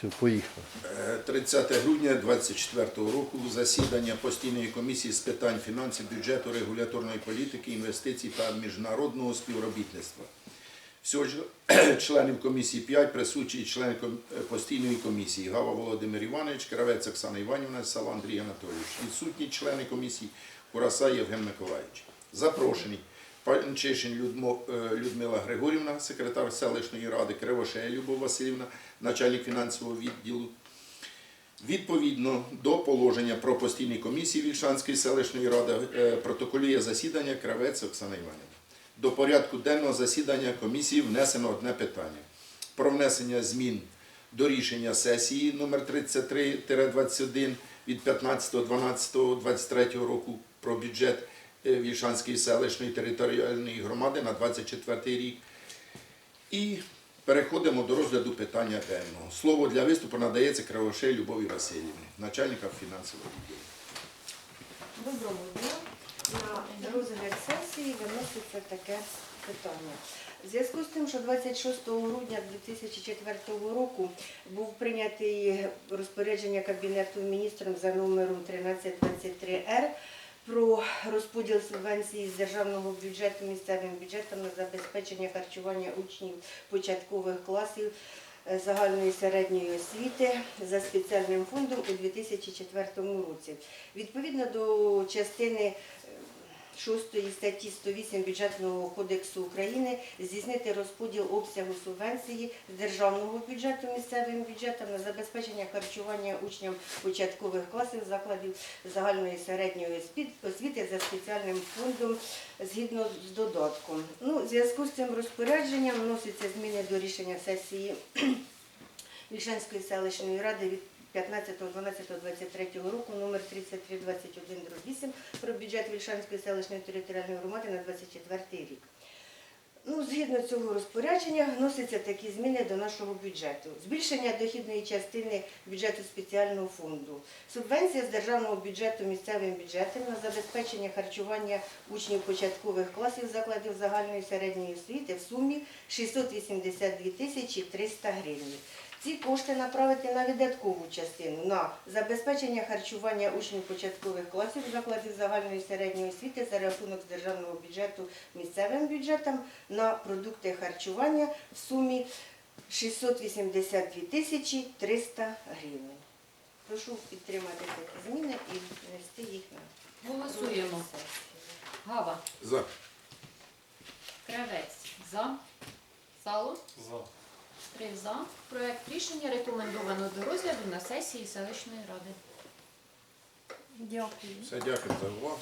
Все, поїхали. Е, 30 грудня 2024 року засідання постійної комісії з питань фінансів, бюджету, регуляторної політики, інвестицій та міжнародного співробітництва. Всього членів комісії 5, присутні члени е, постійної комісії Гава Володимир Іванович, Кравець Оксана Іванівна, Сала Андрій Анатолійович. Відсутні члени комісії Кураса Євген Миколаївич. Запрошений Панчишин е, Людмила Григорівна, секретар селищної ради, Кривошея Любов Васильівна, начальник фінансового відділу. Відповідно до положення про постійні комісії Вільшанської селищної ради е, протоколює засідання Кравець Оксана Іванівна. До порядку денного засідання комісії внесено одне питання про внесення змін до рішення сесії номер 33-21 від 15.12.23 року про бюджет Вільшанської селищної територіальної громади на 24 рік. І переходимо до розгляду питання денного. Слово для виступу надається Кривошей Любові Васильівні, начальника фінансового відділу. Доброго дня. На розгляд сесії виноситься таке питання. В зв'язку з тим, що 26 грудня 2004 року був прийнятий розпорядження Кабінету міністрів за номером 1323-Р про розподіл субвенції з державного бюджету місцевим бюджетом на забезпечення харчування учнів початкових класів е, загальної середньої освіти за спеціальним фондом у 2004 році. Відповідно до частини е, 6 статті 108 Бюджетного кодексу України здійснити розподіл обсягу субвенції з державного бюджету місцевим бюджетом на забезпечення харчування учням початкових класів закладів загальної середньої освіти за спеціальним фондом згідно з додатком. Ну, в зв'язку з цим розпорядженням вносяться зміни до рішення сесії Вільшанської селищної ради від 15.12.23 року номер 3321-8 про бюджет Вільшанської селищної територіальної громади на 24 рік. Ну, згідно цього розпорядження вносяться такі зміни до нашого бюджету. Збільшення дохідної частини бюджету спеціального фонду. Субвенція з державного бюджету місцевим бюджетом на забезпечення харчування учнів початкових класів закладів загальної середньої освіти в сумі 682 тисячі 300 гривень. Ці кошти направити на видаткову частину на забезпечення харчування учнів початкових класів закладів загальної середньої освіти за рахунок з державного бюджету місцевим бюджетом на продукти харчування в сумі 682 тисячі 300 гривень. Прошу підтримати такі зміни і внести їх на Голосуємо. Гава, За. Кравець, за. Сало, За. Три за. Проект рішення рекомендовано до розгляду на сесії селищної ради. Дякую. Все, дякую за увагу.